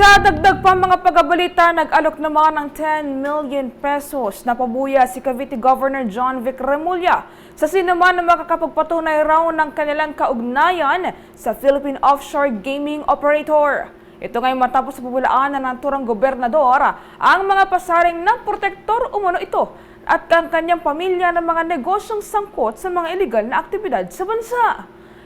Sa dagdag pa mga pagabalita, nag-alok naman ng 10 million pesos na pabuya si Cavite Governor John Vic Remulla sa sinuman na makakapagpatunay raw ng kanilang kaugnayan sa Philippine Offshore Gaming Operator. Ito ngayon matapos sa pabulaanan ng turang gobernador ang mga pasaring ng protektor umano ito at ang kanyang pamilya ng mga negosyong sangkot sa mga iligal na aktibidad sa bansa.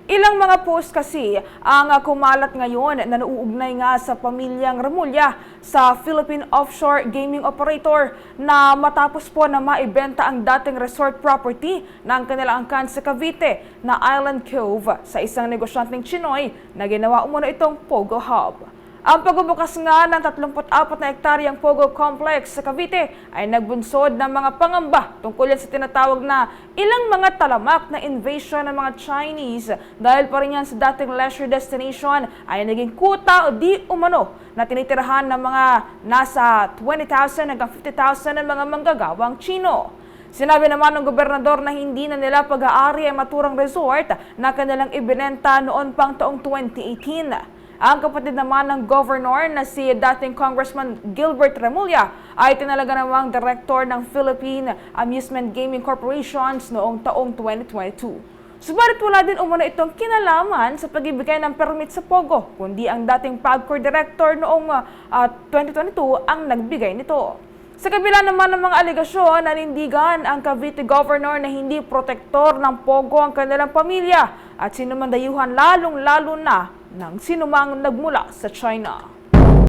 Ilang mga post kasi ang kumalat ngayon na nauugnay nga sa pamilyang Remulla sa Philippine Offshore Gaming Operator na matapos po na maibenta ang dating resort property ng kanilang angkan sa Cavite na Island Cove sa isang negosyanteng Chinoy na ginawa umano itong Pogo Hub. Ang pagbubukas nga ng 34 na hektaryang Pogo Complex sa Cavite ay nagbunsod ng mga pangamba tungkol yan sa tinatawag na ilang mga talamak na invasion ng mga Chinese dahil pa rin yan sa dating leisure destination ay naging kuta o di umano na tinitirahan ng mga nasa 20,000 hanggang 50,000 ng mga manggagawang Chino. Sinabi naman ng gobernador na hindi na nila pag-aari ang maturang resort na kanilang ibinenta noon pang taong 2018. Ang kapatid naman ng governor na si dating Congressman Gilbert Remulla ay tinalaga namang director ng Philippine Amusement Gaming Corporations noong taong 2022. Subalit wala din umano itong kinalaman sa pagbibigay ng permit sa Pogo, kundi ang dating PAGCOR director noong ah, 2022 ang nagbigay nito. Sa kabila naman ng mga alegasyon, nanindigan ang Cavite Governor na hindi protektor ng Pogo ang kanilang pamilya at sinumandayuhan lalong-lalo na ng sinumang nagmula sa China.